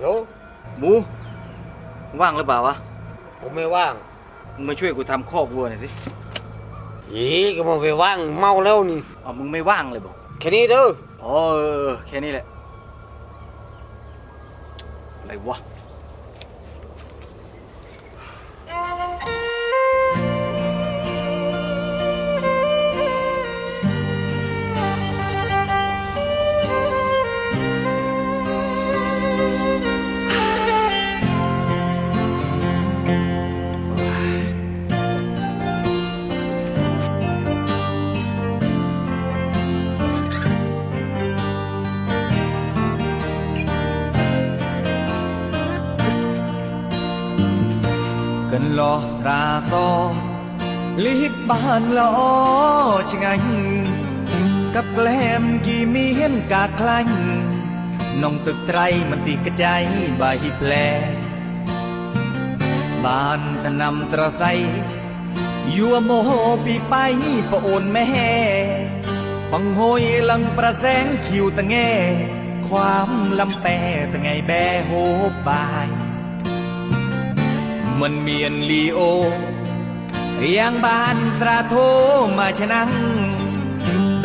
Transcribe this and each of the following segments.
โยหมูว่างหรือเปล่าวะกูไม่ว่างมึงมาช่วยกูทำคอกวัวหน่อยสิอีก็มาไปว่างเมาแล้วนี่อ๋อมึงไม่ว่างเลยบอกแค่นี้เด้อ อ๋อเออเออแค่นี้แหละอะไรวะ ra so lý bàn lo chừng anh cặp lem kỳ mi hiên cả khanh nông ตึกไตรมันตีกระจายใบแผลบ้านถนำตระไซยัวโมโหปีไปปะโอนแม่ปังโหยลังประแสงคิวตะแงความลำแปตะไงแบโหบาย មិនមានលីអូរៀងបានស្រាធោមកឆ្នាំ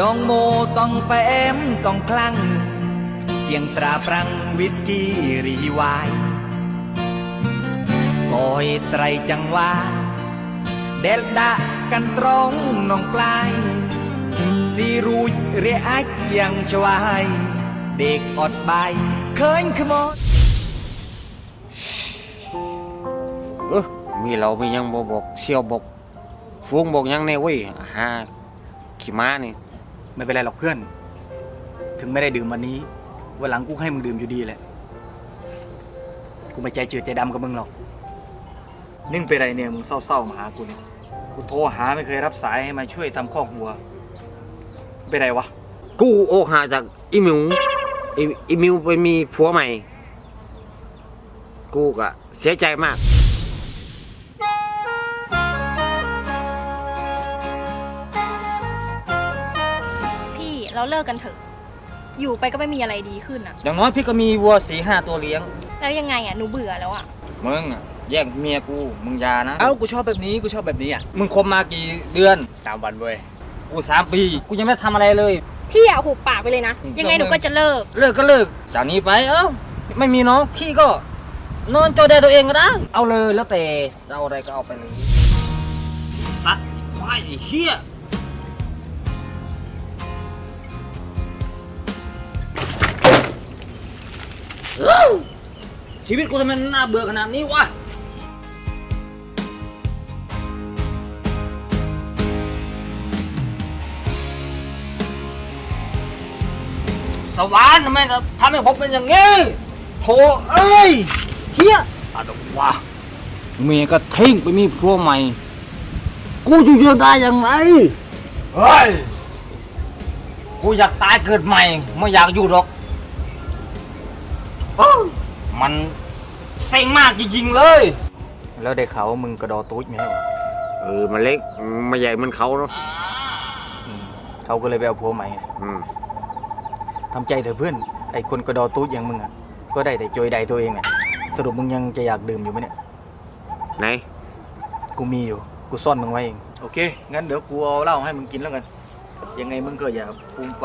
ដងម៉ូតង់ប៉ែមតង់ខ្លាំងជាងត្រាប្រាំងវីស្គីរីវាយកយត្រៃចង្វាដែលដាក់កាន់ត្រង់នងផ្លាយស៊ីរួចរាអាចយ៉ាងឆ្វាយដេកអត់បាយឃើញខ្មោច มยเออมีเรามียังบ่บอกเสี่ยวบอกฟูงบอกยังแน่เว้ยหาขี่ม้านี่ไม่เป็นไรหรอกเพื่อน ถึงไม่ได้ดื่มวันนี้วันหลังกูให้มึงดื่มอยู่ดีแหละ กูไม่ใจจืดใจดำกับมึงหรอกนึ่งไปนไรเนี่ยมึงเศร้าๆมาหากูเนี่ย กูโทรหาไม่เคยรับสายให้มาช่วยทำคอกวัวเป็นไรวะ กูโอกหาจากอีหมิวอีอีหมิวไปมีผัวใหม่ กูก็เสียใจมาก เราเลิกกันเถอะ อยู่ไปก็ไม่มีอะไรดีขึ้นอะอย่างน้อยพี่ก็มีวัวสีห้าตัวเลี้ยง แล้วยังไงอะหนูเบื่อแล้วอะมึงอะแย่งเมียกู มึงอยานะ เอ้ากูชอบแบบนี้กูชอบแบบนี้อะมึงคบมากี่เดือน สามวันเว้ยกูสามปี กูยังไม่ได้ทำอะไรเลย พี่อะหุบปากไปเลยนะอืมยังไงหนูก็จะเลิก เลิกก็เลิก จากนี้ไปเอ้าไม่มีน้องพี่ก็ นอนจอแดตัวเองก็ได้ เอาเลยแล้วแต่จะเอาอะไรก็เอาไปเลยสัตว์ควายไอ้เหี้ย ชีวิตกูทำไมน่าเบื่อขนาดนี้วะ สวรรค์ทำไมทำให้ผมเป็นอย่างนี้โถเอ้ยเฮียอะไรวะเมียก็ทิ้งไปมีผัวใหม่ กูจะอยู่ได้ยังไง เฮ้ย กูอยากตายเกิดใหม่ ไม่อยากอยู่หรอกอ้าว มันเซ็งมากจริงๆเลย แล้วได้เขามึงกระดอตุ้ยไหมวะเออมันเล็กมันใหญ่เหมันเขาเนาะเขาก็เลยไปเอาผัวใหม่อืมทำใจเถอะเพื่อน ไอ้คนกระดอตุ้ยอย่างมึงอะ ก็ได้แต่โจยใดตัวเองอะ สรุปมึงยังจะอยากดื่มอยู่ไหมเนี่ย ไหนกูมีอยู่ กูซ่อนมึงไว้เอง โอเค งั้นเดี๋ยวกูเอาเหล้าให้มึงกินแล้วกัน ยังไงมึงก็อย่าฟูมไฟ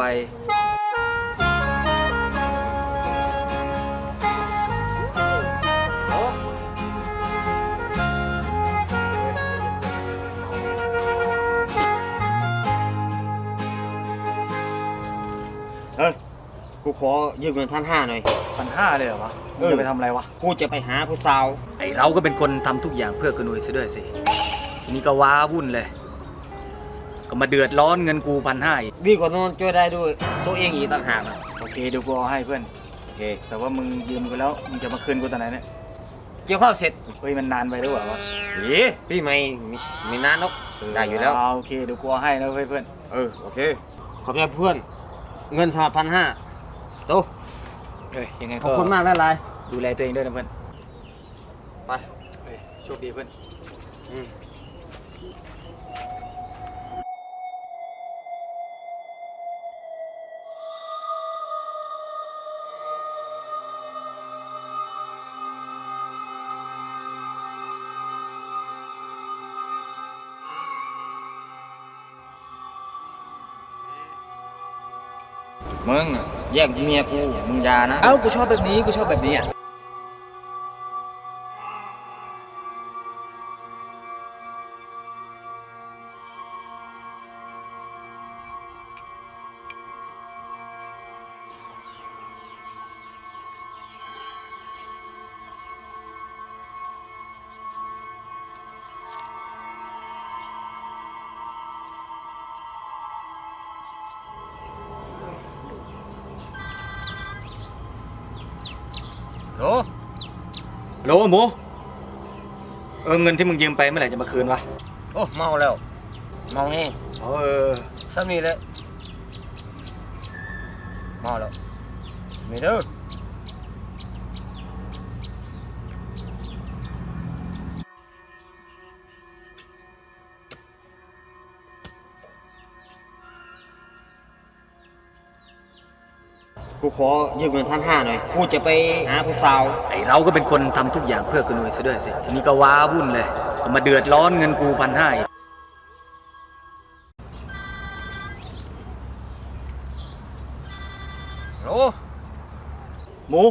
เออกูขอยืมเงินพันห้าหน่อย พันห้าเลยเหรอวะมึเองอจะไปทำอะไรวะ กูจะไปหาผู้สาว ไอเราก็เป็นคนทำทุกอย่างเพื่อกระนุยซะด้วยสิ ทีนี้ก็ว้าวุ่นเลย ก็มาเดือดร้อนเงินกูพันห้าอีกดีกว่านอนช่วยได้ด้วย ตัวเองอีกต่างหากอะโอเคเดี๋ยวกูเอาให้เพื่อน โอเค แต่ว่ามึงยืมกูแล้ว มึงจะมาคืนกูตอนไหนเนี่ย เกี่ยวข้าวเสร็จเฮ้ยมันนานไปหรือเปล่าวะเอ๊ะพี่ไม่มีไม่นานนกได้อยู่แล้วาโอเคเดี๋ยวกูเอาให้นะเว้ยเพื่อน เออ โอเค ขอบใจเพื่อน เงินสามพันห้าโตเอ้ยยังไงขอบก็คุณมากนะลายดูแลตัวเองด้วยนะเพื่อนไปเฮ้ยโชคดีเพื่อน อืม มึงแยกเมียกูมึงอยานะ เอ้ากูชอบแบบนี้กูชอบแบบนี้อะ โหลโหลหมูเออเงินที่มึงยืมไปเมื่อไหร่จะมาคืนวะโอ้เมาแล้ว เมาแห้งเออซ้ำนี่แหละเมาแล้วมีเด้อ กูขอยืมเงินพันห้าหน่อย กูจะไปหาผู้สาว ไอเราก็เป็นคนทำทุกอย่างเพื่อคุณหนุ่ยซะด้วยสิทีนี้ก็ว้าวุ่นเลยก็มาเดือดร้อนเงินกูพันห้าโอ้หมู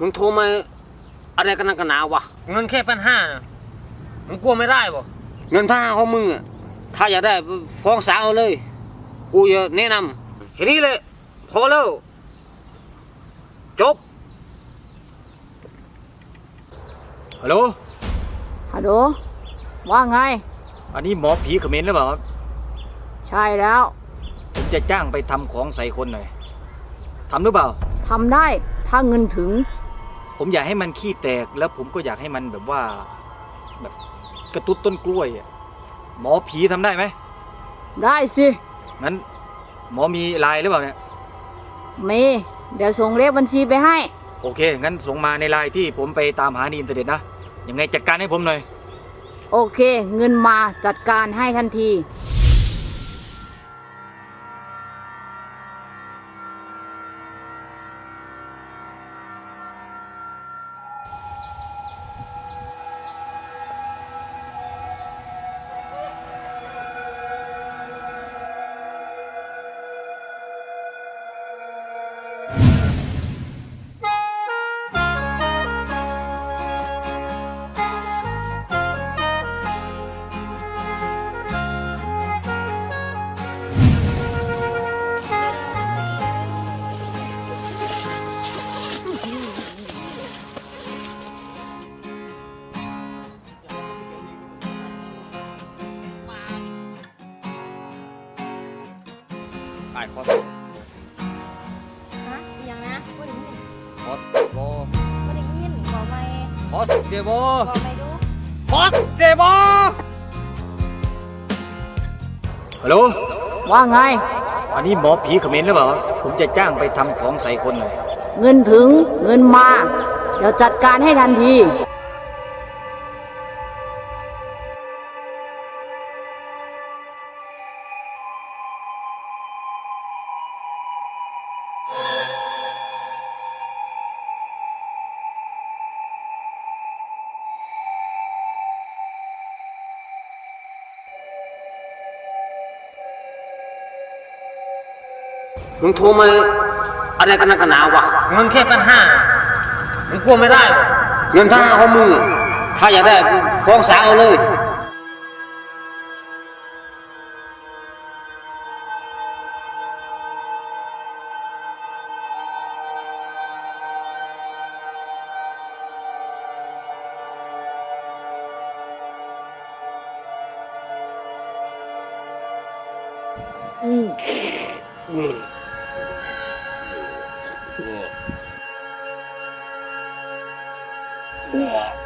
มึงโทรมาอะไรกันนักกันหนาวะ เงินแค่พันห้านะมึงกลัวไม่ได้บ่เงินพันห้าของมึงอะถ้าอยากได้ฟ้องศาลเอาเลย กูจะแนะนำแค่นี้เลยพอแล้ว จบ ฮัลโหล ฮัลโหล ว่าไง อันนี้หมอผีเขมรหรือเปล่าครับ ใช่แล้ว ผมจะจ้างไปทำของใส่คนหน่อยทำหรือเปล่า ทำได้ ถ้าเงินถึง ผมอยากให้มันขี้แตกแล้วผมก็อยากให้มันแบบว่า แบบกระตุ้นต้นกล้วยอะหมอผีทำได้ไหมได้สิ งั้น หมอมีไลน์หรือเปล่าเนี่ยเมย์เดี๋ยวส่งเลขบัญชีไปให้ โอเค งั้นส่งมาในไลน์ที่ผมไปตามหาในอินเทอร์เน็ตนะ ยังไงจัดการให้ผมหน่อย โอเค เงินมาจัดการให้ทันทีไอ้คอสฮะอหย่างนะว่าได้ยินคอสโบว่าได้ยินบอกไม่คอสเดโบบอกไม่ดูคอสเดโบฮัลโหลว่าไง อันนี้หมอผีเขมรหรือเปล่าครับผมจะจ้างไปทำของใส่คนหน่อย เงินถึงเงินมา เดี๋ยวจัดการให้ทันที มึงโทรมาอะไรกันนักกันหนาวะเงินแค่พันห้ามึงกลัวไม่ได้บ่เงินพันห้าของมึงอะถ้าอยากได้ฟ้องศาลเอาเลย เ